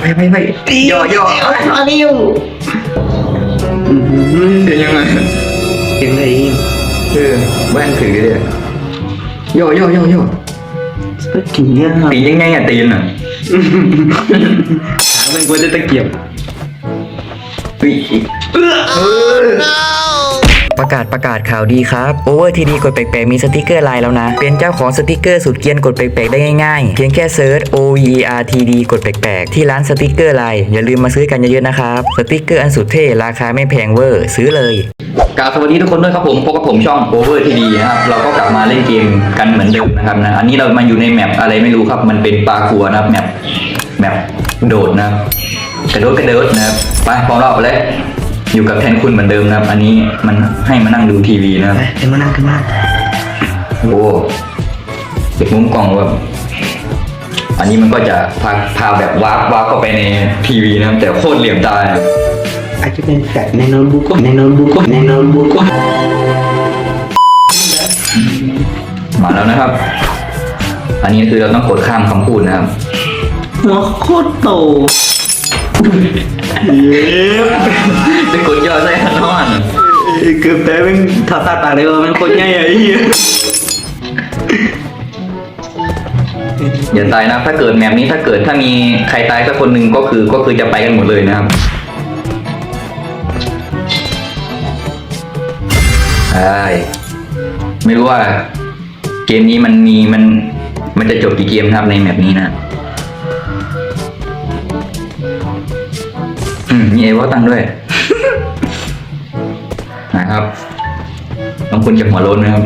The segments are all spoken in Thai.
ไปไปไปย่อย่อมาเร็วเดี๋ยวยังไงเสียงอะไรเออแว่นถือเลยย่อย่อย่อย่อก็กินเนี่ยตียังไงอะตีนอะหาเป็นคนจะตะเกียบเฮ้ย ประกาศประกาศข่าวดีครับ Over TD กดแปลกๆมีสติกเกอร์ไลน์แล้วนะ เป็นเจ้าของสติกเกอร์สุดเกียนกดแปลกๆได้ง่ายๆ เพียงแค่เซิร์ช O E R TD กดแปลกๆ ที่ร้านสติกเกอร์ไลน์อย่าลืมมาซื้อกันเยอะๆนะครับสติกเกอร์อันสุดเท่ราคาไม่แพงเวอร์ซื้อเลยกราบสวัสดีทุกคนด้วยครับผมพบกับผมช่อง Over TD นะครับเราก็กลับมาเล่นเกมกันเหมือนเดิมนะครับนะอันนี้เรามาอยู่ในแมปอะไรไม่รู้ครับมันเป็นปลาคัวนะครับแมปแมปโดดนะกระโดดกระโดดนะครับไปพร้อมเราเลย อยู่กับแทนคุณเหมือนเดิมนะครับ อันนี้มันให้มานั่งดูทีวีนะครับไปเดี๋ยวมานั่งกันมาโอ้เด็กมุมกล้องแบบอันนี้มันก็จะพาพาแบบวาร์ปวาร์ปเข้าไปในทีวีนะครับ แต่โคตรเหลี่ยมตานะอาจจะเป็นแฟลชในโน้ตบุ๊กในโน้ตบุ๊กในโน้ตบุ๊กมาแล้วนะครับ อันนี้คือเราต้องกดข้ามคำพูดนะครับ หัวโคตรโต เย้จะกดย่อใส่ฮันนอนเกือบแต่เป็นถอดตาตาเลยว่ามันโคตรใหญ่อะไอ้เหี้ยอย่าตายนะ ถ้าเกิดแมปนี้ถ้าเกิดถ้ามีใครตายสักคนหนึ่งก็คือก็คือจะไปกันหมดเลยนะครับใช่ไม่รู้ว่า เกมนี้มันมีมันมันจะจบกี่เกมนะครับในแมปนี้นะ มมีเอวอตังด้วย นะครับต้องคุณจะหัวโล้นนะครับ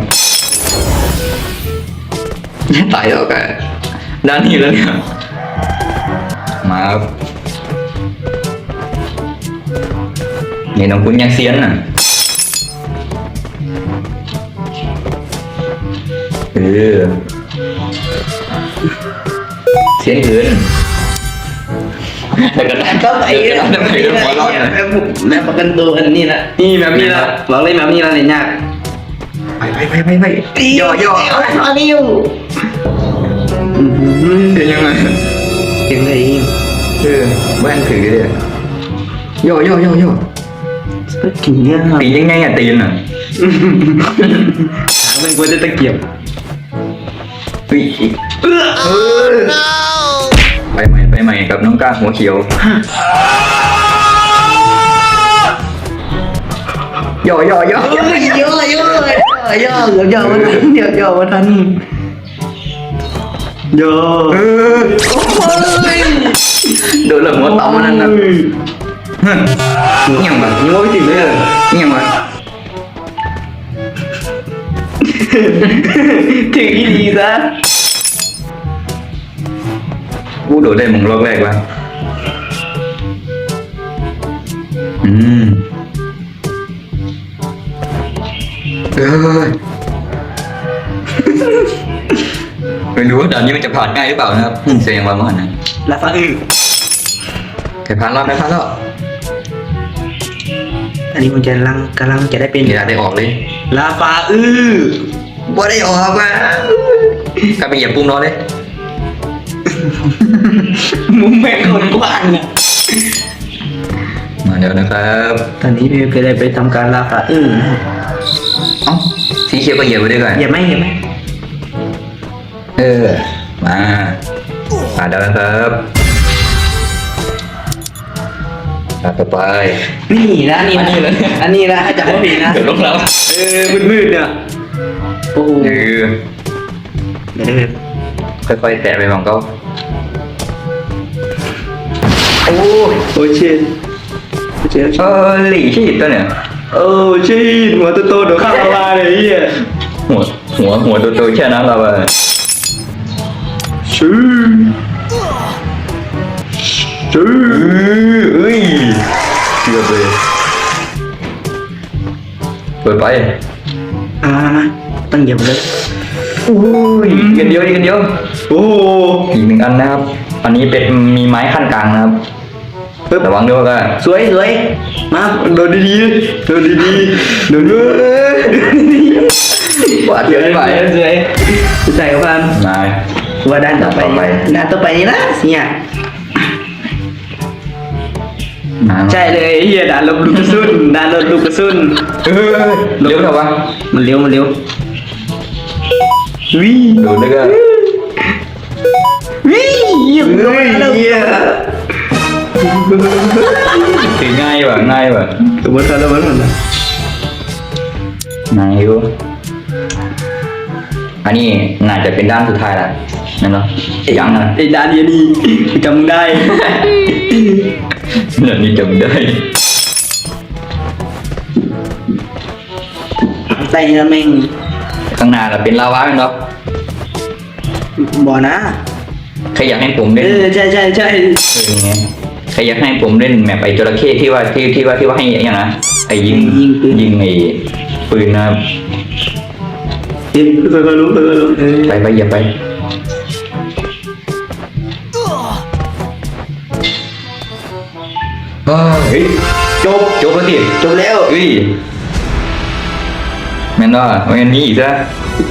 ตายแล้วกันด้านนี้แล้วเนี่ย มาครับนี่น้องคุณยังเซียนน่ะเออเซียนเกินแต่ก็ได้ก็ไปเดี๋ยวก็ได้ไปเรื่องหัวเร้นะแม่ประกันตัวอันนี้นะนี่แบบนี้ละบอกเลยแบบนี้ละเลยยากไปไปไปไปไปย่อย่อมาเร็วเดี๋ยวยังไงเสียงไรเออแว่นถือเลยย่อย่อย่อย่อก็กินเนี่ยตียังไงอะตีนอะหาเป็นคนจะตะเกียบเฮ้ยเออ ไปใหม่ไปใหม่กับน้องก้าหัวเขียวย่อย่อย่อเอ้ยเยอะเยอะเยอะเยอะมาทันเยอะเยอมาทันเยอะเออโดนหลังหัวเต่ามันนั่นนะเฮ้ยเงียบแบบยังไม่ถึงเลยเงียบแบบถึงอีดีซะ กูโดดได้มึงรอบแรกวะอืมเออไม่รู้ว่าด่านนี้มันจะผ่านง่ายหรือเปล่านะครับอืมเสียงว่ามันนะลาฟาอือใครผ่านรอบไหมผ่านรอบอันนี้มันจะลังกำลังจะได้เป็นอย่าได้ออกเลยลาฟาอือบ่ได้ออกว่ะกลับไปเหยียบปุ่มรอเลย มุมแม่งคนกว้างอะมาเดี๋ยวนะครับ ตอนนี้พี่ก็ได้ไปทำการลาฟาอือนะครับเอ้าสีเขียวก็เหยียบไปด้วยกัน อย่าไม่อย่าไม่เออ มามาแล้วนะครับมาต่อไป นี่นะนี่อันนี้เลยอันนี้นะถ้าจับว่าผิดนะเดี๋ยวลงแล้วเออมืดๆเนี่ยโอ้โหเออเดี๋ยวค่อยๆแตะไปมองเขา โอ้ยโอ้ชิตโอ้ชิตเออหลี่ชีพตัวเนี่ยโอ้ชิตหัวโตๆเดี๋ยวเข้ามาเลยไอ้เฮียหัวหัวหัวโตๆแค่นั้นเราอะชื่อชื่อเอ้ยเกือบเลยเปิดไปอ่ามาตั้งเหยียบเลยโอ้ยอีกอันเดียวอีกอันเดียวโอ้โหอีกหนึ่งอันนะครับ อันนี้เป็นมีไม้ขั้นกลางนะครับระวังด้วยว่าสวยสวยมาโดนดีๆโดนดีๆโดนดีๆว่าเดี๋ยวไม่ไหวสวยใส่กับพันมาว่าด้านต่อไปต่อไปด้านต่อไปนี่นะเนี่ยอ่าใช่เลยไอ้เฮียด่านลบลูกกระสุนด่านลบลูกกระสุนเออเร็วเถอะวะมันเร็วมันเร็ววิ่งโดดแล้วก็ วิ่งเหี้ยเฮ้ยเฮียถือง่ายว่ะง่ายว่ะตัวมันทันแล้วมันง่ายอยู่อันนี้น่าจะเป็นด้านสุดท้ายละนั่นเนาะยังนะไอ้ด่านเดียวนี่จำได้เดี๋ยวนี้จำได้ใส่แล้วแม่งข้างหน้าเราเป็นลาวาเป็นเนาะบ่อนะ ใครอยากให้ผมเอเล่นอใช่ใช่ใช่เออไงใครอยากให้ผมเล่นแมปไอ้จระเข้ที่ว่าที่ที่ว่าที่ว่าให้ไอ้ยังนะไอ้ยิงยิงไอ้ปืนนะครับเดี๋ยวค่อยๆรู้ค่อยๆรู้เออไปไปอย่าไป เฮ้ยจบจบแล้วสิจบแล้วเฮ้ยแม่นว่าไม่งั้นมีอีกซะ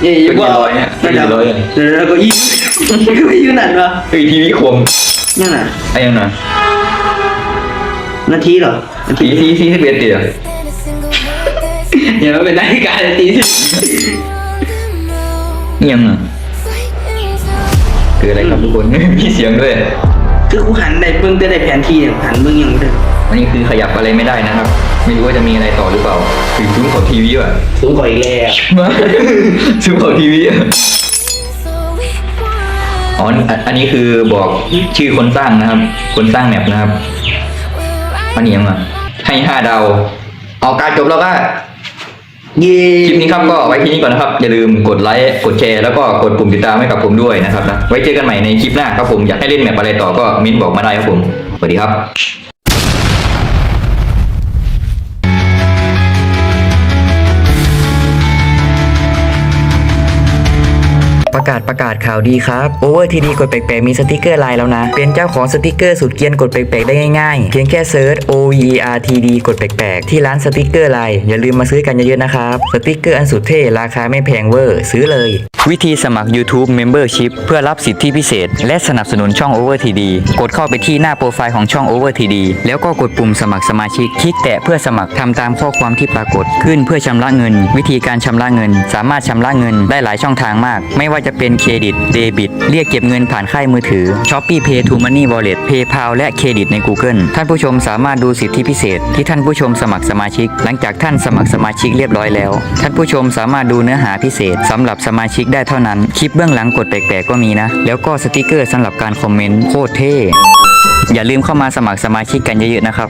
เอ้ยเป็นกี่ร้อยเนี่ยเป็นกี่ร้อยอะเดี๋ยวเราก็อีกก็ ไม่ยืนนั่นวะเฮ้ยทีวีคมยังน่ะไอ้ยังนะนาทีเหรอนาทีทีซีซีสิบเอ็ดเดียวเดี๋ยวมันเป็นนาฬิกานาทีสิยังอะคืออะไรครับทุกคนมีเสียงด้วย คือกูหันได้เพิ่งจะได้แผนที่เนี่ยหันเบิ่งยังไม่ได้วันนี้คือขยับอะไรไม่ได้นะครับ ไม่รู้ว่าจะมีอะไรต่อหรือเปล่าถึงซุ้มของทีวีว่ะสูงกว่าอีกแล้วซุ้มของทีวีอะ อ๋ออันอันนี้คือบอกชื่อคนสร้างนะครับ คนสร้างแมปนะครับอันนี้ยังอะให้ห้าดาวเอาการจบแล้วก็เย้คลิปนี้ครับก็ไว้ที่นี้ก่อนนะครับ อย่าลืมกดไลค์กดแชร์แล้วก็กดปุ่มติดตามให้กับผมด้วยนะครับนะไว้เจอกันใหม่ในคลิปหน้าครับผมอยากให้เล่นแมปอะไรต่อก็เม้นบอกมาได้ครับผมสวัสดีครับ ประกาศข่าวดีครับ Over TD กดแปลกๆมีสติกเกอร์ไลน์แล้วนะ เป็นเจ้าของสติกเกอร์สุดเกียนกดแปลกๆได้ง่ายๆ เพียงแค่เซิร์ช O V E R T D กดแปลกๆ ที่ร้านสติกเกอร์ไลน์อย่าลืมมาซื้อกันเยอะๆนะครับสติกเกอร์อันสุดเท่ราคาไม่แพงเวอร์ซื้อเลย วิธีสมัคร YouTube Membership เพื่อรับสิทธิพิเศษ และสนับสนุนช่อง Over TD กดเข้าไปที่หน้าโปรไฟล์ของช่อง Over TD แล้วก็กดปุ่มสมัครสมาชิกคลิกแตะเพื่อสมัครทำตามข้อความที่ปรากฏขึ้นเพื่อชำระเงิน วิธีการชำระเงิน สามารถชำระเงินได้หลายช่องทางมาก ไม่ว่าจะเป็นเครดิตเดบิตเรียกเก็บเงินผ่านค่ายมือถือ Shopee Pay to Money Wallet PayPal และเครดิตใน Google ท่านผู้ชมสามารถดูสิทธิพิเศษ ที่ท่านผู้ชมสมัครสมาชิก หลังจากท่านสมัครสมาชิกเรียบร้อยแล้ว ท่านผู้ชมสามารถดูเนื้อหาพิเศษสำหรับสมาชิกได้เท่านั้น คลิปเบื้องหลังกดแปลกๆก็มีนะ แล้วก็สติกเกอร์สำหรับการคอมเมนต์โคตรเท่อย่าลืมเข้ามาสมัครสมาชิกกันเยอะๆนะครับ